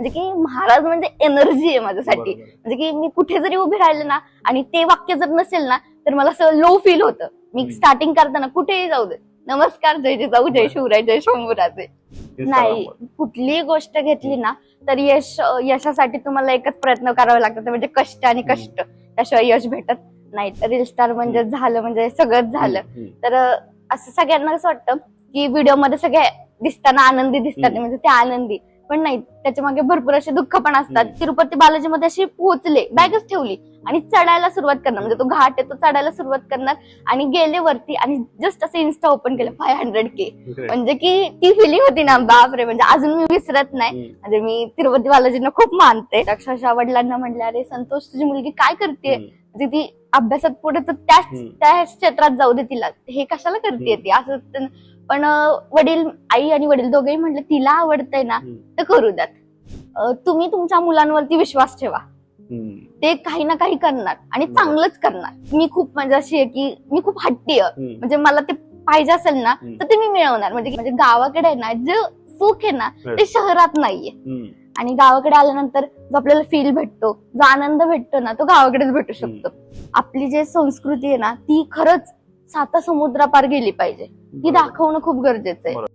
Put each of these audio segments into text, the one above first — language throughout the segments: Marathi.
म्हणजे की महाराज म्हणजे एनर्जी आहे माझ्यासाठी. म्हणजे की मी कुठे जरी उभे राहिले ना आणि ते वाक्य जर नसेल ना तर मला असं लो फील होतं. मी. स्टार्टिंग करताना कुठेही जाऊ दे. नमस्कार जय जिजाऊ जय शिवराय जय शंभूराजे. नाही. कुठलीही गोष्ट घेतली ना तर यश यशासाठी तुम्हाला एकच प्रयत्न करावा लागतो ते म्हणजे कष्ट आणि कष्ट. त्याशिवाय यश भेटत नाही. तर रील स्टार म्हणजे झालं म्हणजे सगळंच झालं. तर असं सगळ्यांना कसं वाटतं की व्हिडिओमध्ये सगळे दिसताना आनंदी दिसतात. म्हणजे ते आनंदी. पण नाही त्याच्यामागे भरपूर असे दुःख पण असतात. तिरुपती बालाजी मध्ये अशी पोहोचले बॅगच ठेवली आणि चढायला सुरुवात करणार म्हणजे तो घाट आहे तो चढायला सुरुवात करणार आणि गेले वरती आणि जस्ट असं इन्स्टा ओपन केलं फाय हंड्रेड के. म्हणजे की ती फिलिंग होती ना बापरे म्हणजे अजून मी विसरत नाही. म्हणजे मी तिरुपती बालाजींना खूप मानते अक्षरशः वडिलांना म्हणले अरे संतोष तुझी मुलगी काय करते. म्हणजे ती अभ्यासात पुढे तर त्याच. त्या क्षेत्रात जाऊ दे तिला हे कशाला करते ती असं पण वडील आई आणि वडील दोघेही म्हणले तिला आवडतंय ना. तर करू द्यात तुम्ही तुमच्या मुलांवरती विश्वास ठेवा. ते काही ना काही करणार आणि. चांगलंच करणार मी खूप म्हणजे अशी आहे की मी खूप हट्टी आहे. म्हणजे मला ते पाहिजे असेल ना. तर ते मी मिळवणार म्हणजे म्हणजे गावाकडे आहे ना जे सुख आहे ना ते. शहरात नाहीये. आणि गावाकडे आल्यानंतर जो आपल्याला फील भेटतो जो आनंद भेटतो ना तो गावाकडेच भेटू शकतो आपली जे संस्कृती आहे ना ती खरंच साता समुद्रापार गेली पाहिजे. बरोबर. दाखवणं खूप गरजेचं आहे.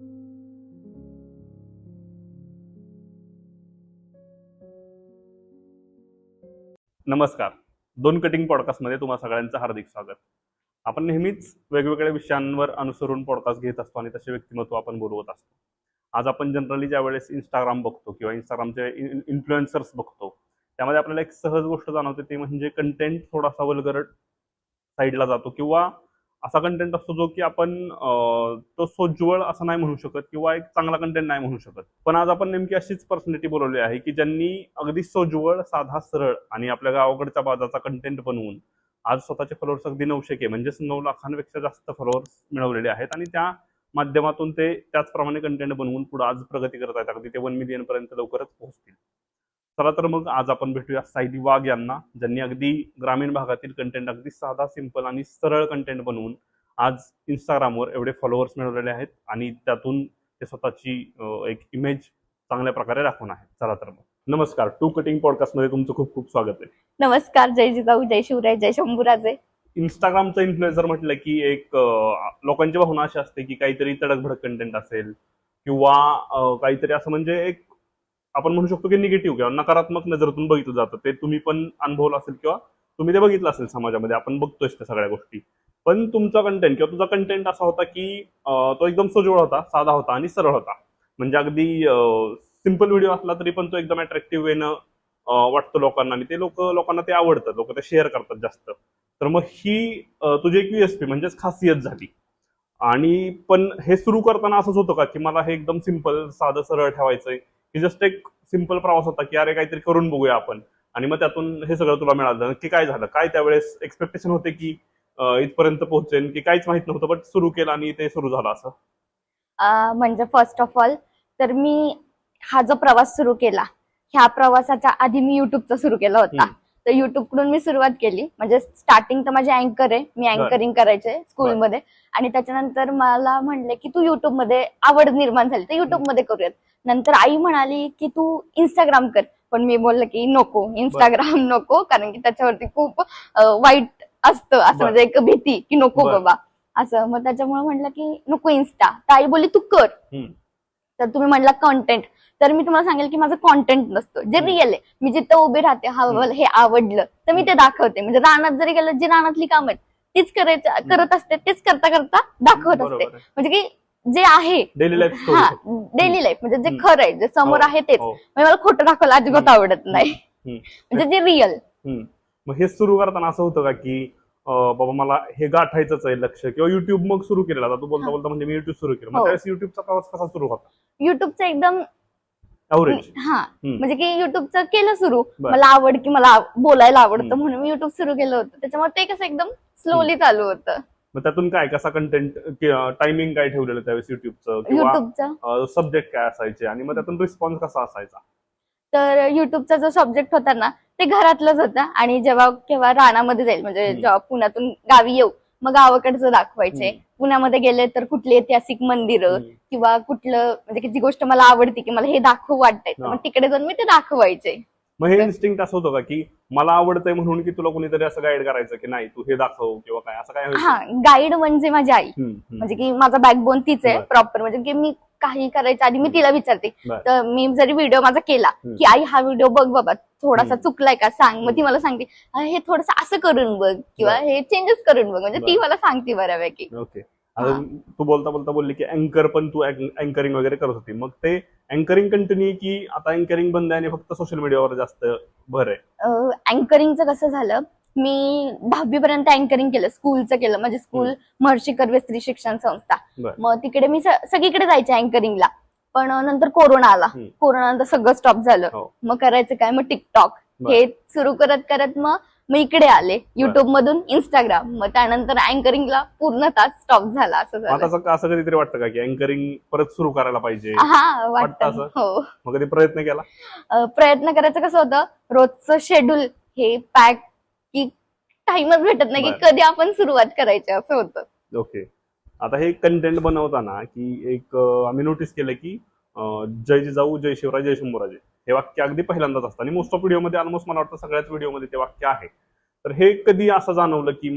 नमस्कार. दोन कटिंग पॉडकास्टमध्ये तुम्हा सगळ्यांचं हार्दिक स्वागत. आपण नेहमीच वेगवेगळ्या विषयांवर अनुसरून पॉडकास्ट घेत असतो आणि तसे व्यक्तिमत्व आपण बोलवत असतो. आज आपण जनरली ज्या वेळेस इंस्टाग्राम बघतो किंवा इंस्टाग्रामचे इन्फ्लुएन्सर्स बघतो त्यामध्ये आपल्याला एक सहज गोष्ट जाणवते ते म्हणजे कंटेंट थोडासा वल्गर साईडला जातो किंवा असा कंटेंट असतो जो की आपण तो सोज्वळ असं नाही म्हणू शकत किंवा एक चांगला कंटेंट नाही म्हणू शकत. पण आज आपण नेमकी अशीच पर्सनॅलिटी बोलवली आहे की ज्यांनी अगदी सोज्वळ साधा सरळ आणि आपल्या गावाकडच्या बाजाचा कंटेंट बनवून आज स्वतःचे फॉलोअर्स अगदी नऊशे के म्हणजेच नऊ लाखांपेक्षा जास्त फॉलोअर्स मिळवलेले आहेत आणि त्या माध्यमातून ते त्याचप्रमाणे कंटेंट बनवून पुढे आज प्रगती करत आहेत. अगदी ते वन मिलियन पर्यंत लवकरच पोहोचतील. चला तर मग आज आपण भेटूया सायली वाघ यांना ज्यांनी अगदी ग्रामीण भागातील कंटेंट अगदी साधा सिंपल आणि सरळ कंटेंट बनवून आज इंस्टाग्रामवर एवढे फॉलोअर्स मिळवलेले आहेत आणि त्यातून ते स्वतःची एक इमेज चांगल्या प्रकारे दाखवून आहेत. चला तर मग. नमस्कार. टू कटिंग पॉडकास्टमध्ये तुमचं खूप खूप स्वागत आहे. नमस्कार. जय जिजाऊ जय शिवराय जय शंभूराजे. इंस्टाग्रामचं इन्फ्लुएन्सर म्हटलं की एक लोकांची भावना अशी असते की काहीतरी तडकभडक कंटेंट असेल किंवा काहीतरी असं म्हणजे एक आपण म्हणू शकतो की निगेटिव्ह किंवा नकारात्मक नजरेतून बघितलं जातं. ते तुम्ही पण अनुभवलं असेल किंवा तुम्ही ते बघितलं असेल समाजामध्ये. आपण बघतोय त्या सगळ्या गोष्टी. पण तुमचा कंटेंट किंवा तुझा कंटेंट असा होता की तो एकदम सोजवळ होता साधा होता आणि सरळ होता. म्हणजे अगदी सिंपल व्हिडिओ असला तरी पण तो एकदम अट्रॅक्टिव्ह वेनं वाटतं लोकांना आणि ते लोक लोकांना ते आवडतं. लोक ते शेअर करतात जास्त. तर मग ही तुझी एक युएसपी म्हणजेच खासियत झाली. आणि पण हे सुरू करताना असंच होतं का की मला हे एकदम सिंपल साधं सरळ ठेवायचंय? की जस्ट एक सिंपल प्रवास होता की अरे काहीतरी करून बघूया आपण. आणि मग त्यातून हे सगळं तुला मिळालं. नक्की काय झालं? काय त्यावेळेस एक्सपेक्टेशन होते की इथपर्यंत पोहोचेन की काहीच माहीत नव्हतं बट सुरू केलं आणि ते सुरू झालं असं? म्हणजे फर्स्ट ऑफ ऑल तर मी हा जो प्रवास सुरू केला ह्या प्रवासाच्या आधी मी युट्यूबचा सुरू केला होता. तर युट्यूबकडून मी सुरुवात केली. म्हणजे स्टार्टिंग तर माझी अँकर आहे. मी. अँकरिंग करायचे स्कूलमध्ये आणि त्याच्यानंतर मला म्हणले की तू युट्यूबमध्ये आवड निर्माण झाली तर युट्यूबमध्ये करूयात. नंतर आई म्हणाली की तू इंस्टाग्राम कर. पण मी बोलले की नको इंस्टाग्राम नको कारण की त्याच्यावरती खूप वाईट असतं असं. म्हणजे एक भीती की नको. बाबा. असं मग त्याच्यामुळे म्हटलं की नको इन्स्टा तर आई बोलली तू कर. तर तुम्ही म्हणला कॉन्टेंट तर मी तुम्हाला सांगेल की माझं कॉन्टेंट नसतं जे. रिअल आहे. मी जिथं उभी राहते हा हे आवडलं तर मी ते दाखवते. म्हणजे रानात जरी गेलं जी रानातली कामं आहेत तीच करायचं करत असते तेच करता करता दाखवत असते. म्हणजे की जे आहे. डेली लाईफ हा डेली लाईफ म्हणजे जे. खरं आहे जे समोर हो, आहे तेच. म्हणजे मला खोटं दाखवायला अजिबात. आवडत नाही. म्हणजे जे रिअल मग हे सुरू करताना असं होतं का की बाबा मला हे गाठायचंच आहे लक्ष किंवा युट्यूब मग सुरू केलेला? आता तू बोलता हा. बोलता म्हणजे मी युट्यूब सुरू केलं. मग हो. त्यावेळेस युट्यूबचा प्रवास कसा सुरू होता? युट्यूबचं एकदम हा. म्हणजे की युट्यूबचं केलं सुरू. मला आवड की मला बोलायला आवडतं. म्हणून मी युट्यूब सुरू केलं होतं. त्याच्यामुळे ते कसं एकदम स्लोली चालू होतं. मग त्यातून काय कसा कंटेंट टायमिंग काय ठेवलेलं त्यावेळेस युट्यूबचं किंवा सब्जेक्ट काय असायचे आणि मग त्यातून रिस्पॉन्स कसा असायचा तर युट्यूबचा जो सब्जेक्ट होता ना ते घरातलंच होतं आणि जेव्हा केव्हा रानामध्ये जाईल म्हणजे. जेव्हा पुण्यातून गावी येऊ मग गावाकडचं दाखवायचे. पुण्यामध्ये गेले तर कुठली ऐतिहासिक मंदिरं. किंवा कुठलं म्हणजे जी गोष्ट मला आवडते की मला हे दाखवू वाटतंय. मग तिकडे जाऊन मी ते दाखवायचे मग हे इन्स्टिंक्ट असं होतं का की मला आवडतंय म्हणून की तुला कोणीतरी असं गाईड करायचं की नाही तू हे दाखव किंवा काय असं काय? हा गाईड म्हणजे माझी आई. म्हणजे की माझा बॅकबोन तीच आहे. प्रॉपर म्हणजे की मी काही करायच्या आधी मी तिला विचारते. तर मी जरी व्हिडिओ माझा केला. की आई हा व्हिडिओ बघ बाबा थोडासा. चुकलाय का सांग मग ती मला सांगते "अं, हे थोडस असं करून बघ किंवा. हे चेंजेस करून बघ म्हणजे ती. मला सांगते बऱ्यापैकी ओके आता तू बोलता बोलता बोलली की अँकर पण तू अँकरिंग वगैरे करत होती. मग ते अँकरिंग कंटिन्यू की आता अँकरिंग बंद आहे आणि फक्त सोशल मीडियावर जास्त भर आहे? अँकरिंगचं कसं झालं? मी दहावी पर्यंत अँकरिंग केलं स्कूलचं केलं. म्हणजे स्कूल महर्षी कर्वे स्त्री शिक्षण संस्था. मग तिकडे मी सगळीकडे जायचे अँकरिंगला पण नंतर कोरोना आला. कोरोना नंतर सगळं स्टॉप झालं. हो. मग करायचं काय? मग टिकटॉक. हे सुरू करत करत मग मी इकडे आले. युट्यूब मधून इंस्टाग्राम मग त्यानंतर अँकरिंगला पूर्णतः स्टॉप झाला असं आता झालं असं असं कधीतरी वाटतं का की अँकरिंग परत सुरू करायला पाहिजे? हा वाटतं. वाटतं असं? हो. मग कधी प्रयत्न केला? अ, प्रयत्न करायचं कसं होतं? रोजचं शेड्यूल हे पॅक की टाइमच भेटत नाही की बरं. कधी आपण सुरुवात करायची असं होतं. ओके आता हे कंटेंट बनवताना की एक अं, आम्ही नोटीस केलं की अं, जय जिजाऊ जय शिवराय जय शंभूराजे. हे वाक्य अगदी पहिल्यांदाच असतं. आणि मोस्ट ऑफ व्हिडिओमध्ये ऑलमोस्ट मला वाटतं सगळ्याच व्हिडिओमध्ये ते वाक्य आहे. तर हे कधी असं जाणवलं की